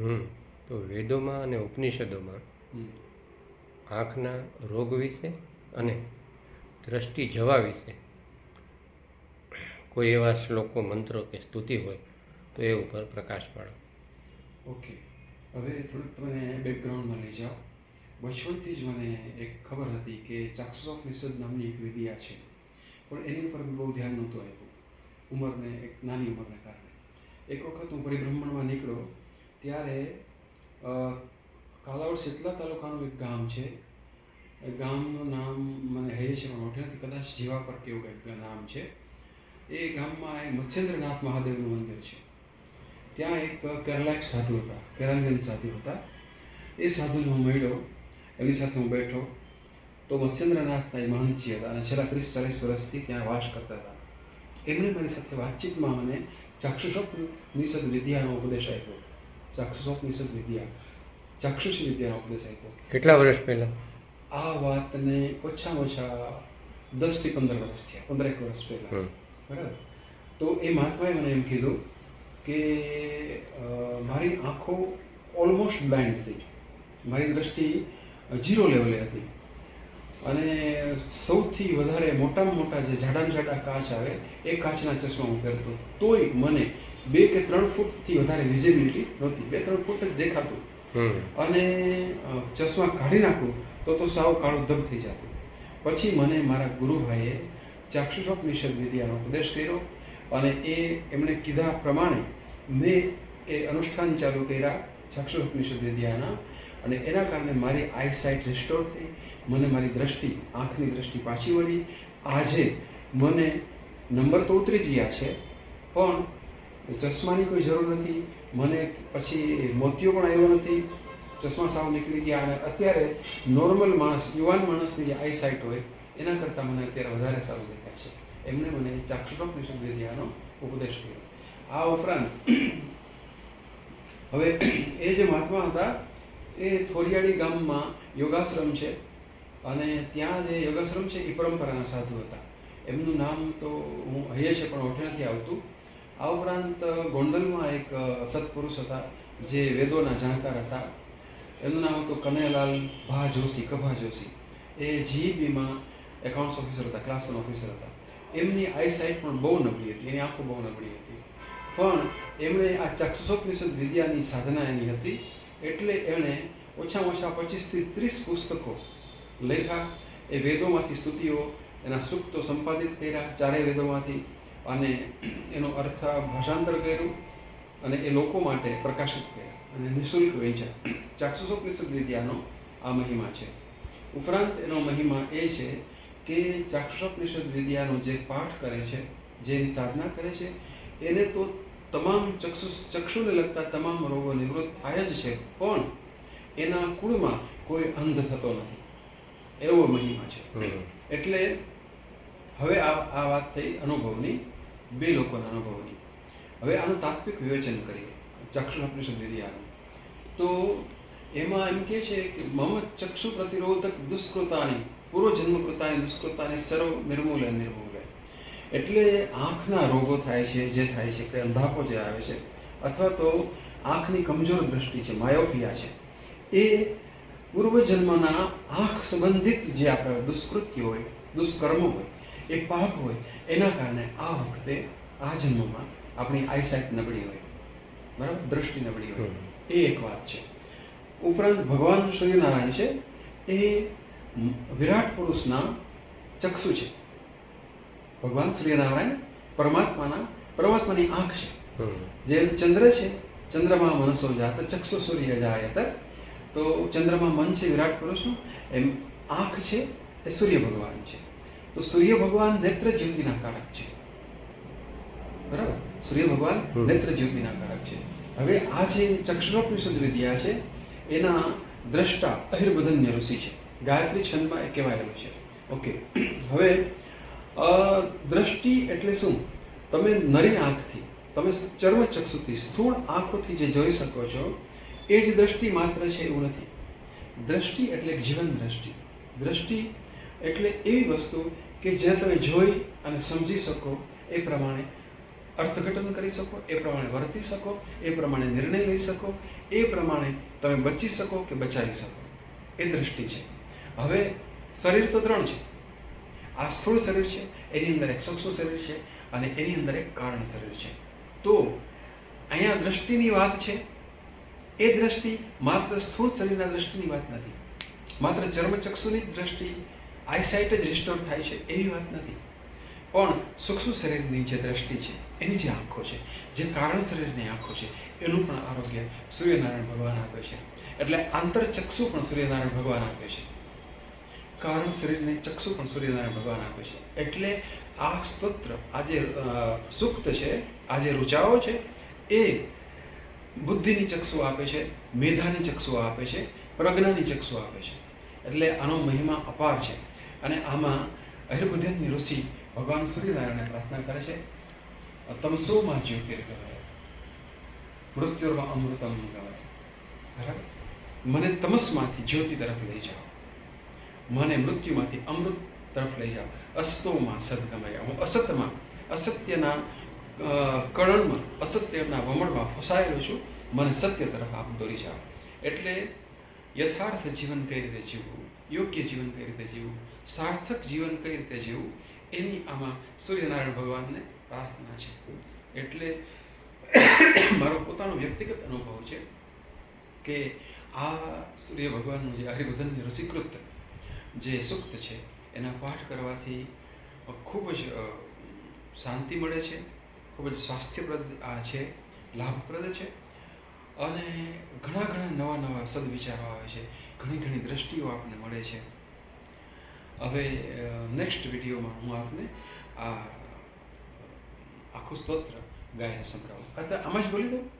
હમ તો વેદોમાં અને ઉપનિષદોમાં. આંખના રોગ વિશે અને દ્રષ્ટિ જવા વિશે કોઈ એવા શ્લોકો મંત્રો કે સ્તુતિ હોય તો એ ઉપર પ્રકાશ પાડો. ઓકે હવે થોડુંક તમને બેકગ્રાઉન્ડમાં લઈ જાઓ. બચપનથી જ મને એક ખબર હતી કે ચાક્ષુષ નામની એક વિદ્યા છે. પણ એની ઉપર બહુ ધ્યાન નહોતું આપ્યું. ઉંમરને એક નાની ઉંમરને કારણે. એક વખત હું પરિભ્રમણમાં નીકળ્યો ત્યારે કાલાવડ શીતલા તાલુકાનું એક ગામ છે. એ ગામનું નામ મને હૈયે છે, પણ નથી. કદાચ જીવા પર કેવું કંઈક નામ છે. એ ગામમાં એક મત્સ્યેન્દ્રનાથ મહાદેવનું મંદિર છે. ત્યાં એક કેરલાક સાધુ હતા કેરાંગન સાધુ હતા. એ સાધુને હું મળ્યો. એમની સાથે હું બેઠો. તો મત્સ્યેન્દ્રનાથના એ મહંતજી હતા અને છેલ્લા ત્રીસ ચાલીસ વર્ષથી ત્યાં વાસ કરતા હતા. એમણે મારી સાથે વાતચીતમાં મને ચાક્ષુષોપનિષદ વિદ્યાનો ઉપદેશ આપ્યો. ચાક્ષુષોપનિષદ વિદ્યા ચાક્ષુષી વિદ્યાનો ઉપદેશ આપ્યો. કેટલા વર્ષ પહેલાં? આ વાતને ઓછામાં ઓછા દસથી પંદર વર્ષ થયા પંદરેક વર્ષ પહેલાં. બરાબર? તો એ મહાત્માએ મને એમ કીધું કે મારી આંખો ઓલમોસ્ટ બ્લાઇન્ડ હતી મારી દ્રષ્ટિ ઝીરો લેવલે હતી. અને સૌથી વધારે મોટામાં મોટા જે જાડામાં જાડા કાચ આવે એ કાચના ચશ્મા હું પહેરતો. તોય મને બે કે ત્રણ ફૂટથી વધારે વિઝિબિલિટી નહોતી. બે ત્રણ ફૂટ જ દેખાતું. અને ચશ્મા કાઢી નાખું તો તો સાવ કાળો ધબ થઈ જતો. પછી મને મારા ગુરુભાઈએ ચાક્ષુષોપનિષદ વિદ્યાનો ઉપદેશ કર્યો અને એ એમણે કીધા પ્રમાણે મેં એ અનુષ્ઠાન ચાલુ કર્યા. ચાક્ષુષોપનિષદ વિદ્યાના અને એના કારણે મારી આઈસાઇટ રિસ્ટોર થઈ. મને મારી દ્રષ્ટિ, આંખની દ્રષ્ટિ પાછી વળી આજે મને નંબર તો ઉતરી ગયા છે, પણ ચશ્માની કોઈ જરૂર નથી. મને પછી મોતિયો પણ આવ્યો નથી. ચશ્મા સાવ નીકળી ગયા અને અત્યારે નોર્મલ માણસ, યુવાન માણસની જે આઈ સાઇટ હોય, એના કરતાં મને અત્યારે વધારે સારું દેખાય છે. એમને મને ચાક્ષુષોપનિષદ વિદ્યાનો ઉપદેશ કર્યો. આ ઉપરાંત હવે એ જે મહાત્મા હતા, એ થોરિયાળી ગામમાં યોગાશ્રમ છે અને ત્યાં જે યોગાશ્રમ છે, એ પરંપરાના સાધુ હતા. એમનું નામ તો હું હૈયે છે, પણ ઓઠે નથી આવતું. આ ઉપરાંત ગોંડલમાં એક સત્પુરુષ હતા, જે વેદોના જાણકાર હતા. એમનું નામ હતું કનૈયાલાલ ભા જોશી કભા જોશી એ જીઈબીમાં એકાઉન્ટ્સ ઓફિસર હતા ક્લાસ વન ઓફિસર હતા. એમની આઈસાઇટ પણ બહુ નબળી હતી, એની આંખો બહુ નબળી હતી. પણ એમણે આ ચાક્ષુષોપનિષદ વિદ્યાની સાધના એની હતી એટલે એણે ઓછામાં ઓછા પચીસથી ત્રીસ પુસ્તકો લેખા. એ વેદોમાંથી સ્તુતિઓ એના સૂક્તો સંપાદિત કર્યા, ચારેય વેદોમાંથી. અને એનો અર્થ ભાષાંતર કર્યું અને એ લોકો માટે પ્રકાશિત કર્યા અને નિઃશુલ્ક વેચ્યા. ચાક્ષુષોપનિષદ વિદ્યાનો આ મહિમા છે. ઉપરાંત એનો મહિમા એ છે કે ચાક્ષુષોપનિષદ વિદ્યાનો જે પાઠ કરે છે, જેની સાધના કરે છે એને તો તમામ ચક્ષુ ચક્ષુને લગતા તમામ રોગો નિવૃત્ત થાય જ છે પણ એના કુળમાં કોઈ અંધ થતો નથી. એવો મહિમા છે. એટલે હવે આ આ વાત થઈ અનુભવની બે લોકોના અનુભવની. હવે આનું તાત્વિક વિવેચન કરીએ. ચક્ષુષોપનિષદ વિદ્યાનું તો એમાં એમ કે છે કે મમ ચક્ષુ પ્રતિરોધક દુષ્કૃતાની પૂર્વજન્મ કૃતાની દુષ્કૃતાની સર્વ નિર્મૂલન નિર્મૂલે એટલે આંખના રોગો થાય છે જે થાય છે કે અંધાપો જે આવે છે અથવા તો આંખની કમજોર દ્રષ્ટિ છે માયોફિયા છે એ પૂર્વજન્મના આંખ સંબંધિત જે આપણા દુષ્કૃત્ય હોય દુષ્કર્મ હોય એ પાપ હોય એના કારણે આ વખતે આ જન્મમાં આપણી આઈસાઇટ નબળી હોય બરાબર? દ્રષ્ટિ નબળી હોય. એ એક વાત છે. ઉપરાંત ભગવાન સૂર્યનારાયણ છે એ વિરાટ પુરુષના ચક્ષુ છે. ભગવાન સૂર્યનારાયણ પરમાત્માના પરમાત્માની આંખ છે. જેમ ચંદ્ર છે ચંદ્રમાં મનસો જાત ચક્ષુ સૂર્ય જાયત. તો ચંદ્રમાં મન છે વિરાટ પુરુષનું એમ આંખ છે એ સૂર્ય ભગવાન છે. તો સૂર્ય ભગવાન નેત્ર જ્યોતિના કારક છે. બરાબર? સૂર્ય ભગવાન નેત્ર જ્યોતિના કારક છે. હવે આ જે ચક્ષુરોપનિષદ વિદ્યા છે એના દ્રષ્ટા અહિર્બધન્ય ઋષિ છે. ગાયત્રી છંદમાં એ કહેવાયેલું છે. ઓકે. હવે દ્રષ્ટિ એટલે શું? તમે નરી આંખથી, તમે ચર્મચક્ષુથી, સ્થૂળ આંખોથી જે જોઈ શકો છો, એ જ દ્રષ્ટિ માત્ર છે એવું નથી. દ્રષ્ટિ એટલે જીવન દ્રષ્ટિ. દ્રષ્ટિ એટલે એવી વસ્તુ કે જે તમે જોઈ અને સમજી શકો, એ પ્રમાણે અર્થઘટન કરી શકો, એ પ્રમાણે વર્તી શકો, એ પ્રમાણે નિર્ણય લઈ શકો, એ પ્રમાણે તમે બચી શકો કે બચાવી શકો. એ દ્રષ્ટિ છે. હવે, શરીર તો ત્રણ છે. આ સ્થૂળ શરીર છે, એની અંદર એક સૂક્ષ્મ શરીર છે અને એની અંદર એક કારણ શરીર છે. તો અહીંયા દ્રષ્ટિની વાત છે, એ દ્રષ્ટિ માત્ર સ્થૂળ શરીરના દ્રષ્ટિની વાત નથી. માત્ર ચર્મચક્ષુની દ્રષ્ટિ આઈસાઇટ જ રિસ્ટોર થાય છે એવી વાત નથી. પણ સૂક્ષ્મ શરીરની જે દ્રષ્ટિ છે, એની જે આંખો છે, જે કારણ શરીરની આંખો છે, એનું પણ આરોગ્ય સૂર્યનારાયણ ભગવાન આપે છે. એટલે આંતરચક્ષુ પણ સૂર્યનારાયણ ભગવાન આપે છે. કારણ શરીરને ચક્ષુ પણ સૂર્યનારાયણ ભગવાન આપે છે. એટલે આ સ્તોત્ર આ જે સૂક્ત છે આ જે ઋચાઓ છે. એ બુદ્ધિની ચક્ષુ આપે છે, મેધાની ચક્ષુ આપે છે, પ્રજ્ઞાની ચક્ષુ આપે છે. એટલે આનો મહિમા અપાર છે. અને આમાં અહિર્બુદ્ધિની ઋષિ ભગવાન સૂર્યનારાયણને પ્રાર્થના કરે છે તમસોમાં જ્યોતિર્ગમય મૃત્યુમાં અમૃતમ ગવાય બરાબર? મને તમસમાંથી જ્યોતિ તરફ લઈ જાઓ. મને મૃત્યુમાંથી અમૃત તરફ લઈ જાઓ. અસ્તોમાં સદગમય. હું અસતમાં, અસત્યના કરણમાં અસત્યના વમળમાં ફસાયેલો છું. મને સત્ય તરફ આપ દોરી જાઓ. એટલે યથાર્થ જીવન કઈ રીતે જીવવું? યોગ્ય જીવન કઈ રીતે જીવવું? સાર્થક જીવન કઈ રીતે જીવવું? એની આમાં સૂર્યનારાયણ ભગવાનને પ્રાર્થના છે. એટલે મારો પોતાનો વ્યક્તિગત અનુભવ છે કે આ સૂર્ય ભગવાનનું જે હરિબુધનની રસીકૃત જે સૂક્ત છે, એના પાઠ કરવાથી ખૂબ જ શાંતિ મળે છે, ખૂબ જ સ્વાસ્થ્યપ્રદ આ છે, લાભપ્રદ છે, અને ઘણા ઘણા નવા નવા સદવિચારો આવે છે, ઘણી ઘણી દ્રષ્ટિઓ આપને મળે છે. હવે નેક્સ્ટ વિડીયોમાં હું આપને આ આખું સ્તોત્ર ગાયને સંભળાવું. અથવા આમાં જ બોલી દઉં?